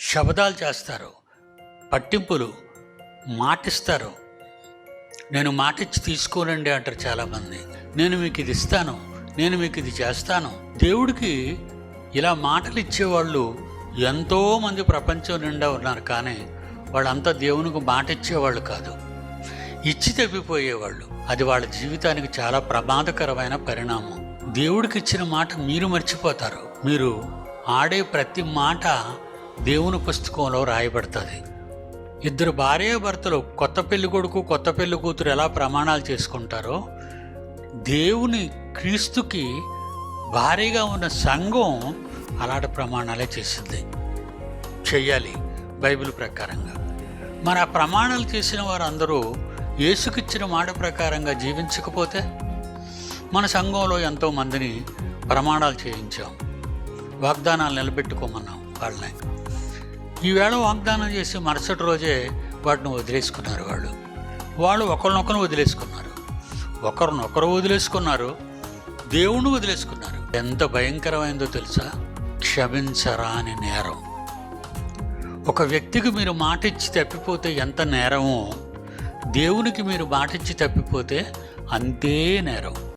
శబదాలు చేస్తారు పట్టింపులు మాటిస్తారు. నేను మాటిచ్చి తీసుకోనండి అంటారు చాలామంది. నేను మీకు ఇది ఇస్తాను నేను మీకు ఇది చేస్తాను. దేవుడికి ఇలా మాటలు ఇచ్చేవాళ్ళు ఎంతోమంది ప్రపంచం నిండా ఉన్నారు కానీ వాళ్ళంతా దేవునికి మాట ఇచ్చేవాళ్ళు కాదు. ఇచ్చి తప్పిపోయేవాళ్ళు అది వాళ్ళ జీవితానికి చాలా ప్రమాదకరమైన పరిణామం. దేవుడికి ఇచ్చిన మాట మీరు మర్చిపోతారు. మీరు ఆడే ప్రతి మాట దేవుని పుస్తకంలో రాయబడుతుంది. ఇద్దరు భార్యాభర్తలు కొత్త పెళ్ళి కొడుకు కొత్త పెళ్ళి కూతురు ఎలా ప్రమాణాలు చేసుకుంటారో దేవుని క్రీస్తుకి భారీగా ఉన్న సంఘం అలాంటి ప్రమాణాలే చేసింది. చెయ్యాలి బైబిల్ ప్రకారంగా. మరి ఆ ప్రమాణాలు చేసిన వారందరూ యేసుకిచ్చిన మాట ప్రకారంగా జీవించకపోతే మన సంఘంలో ఎంతో మందిని ప్రమాణాలు చేయించాం. వాగ్దానాలు నిలబెట్టుకోమన్నాం వాళ్ళని. ఈవేళ వాగ్దానం చేసి మరుసటి రోజే వాటిని వదిలేసుకున్నారు వాళ్ళు. వాళ్ళు ఒకరినొకరు వదిలేసుకున్నారు. ఒకరినొకరు వదిలేసుకున్నారు. దేవుణ్ణి వదిలేసుకున్నారు. ఎంత భయంకరమైందో తెలుసా? క్షమించరా అని నేరం. ఒక వ్యక్తికి మీరు మాట ఇచ్చి తప్పిపోతే ఎంత నేరమో దేవునికి మీరు మాట ఇచ్చి తప్పిపోతే అంతే నేరం.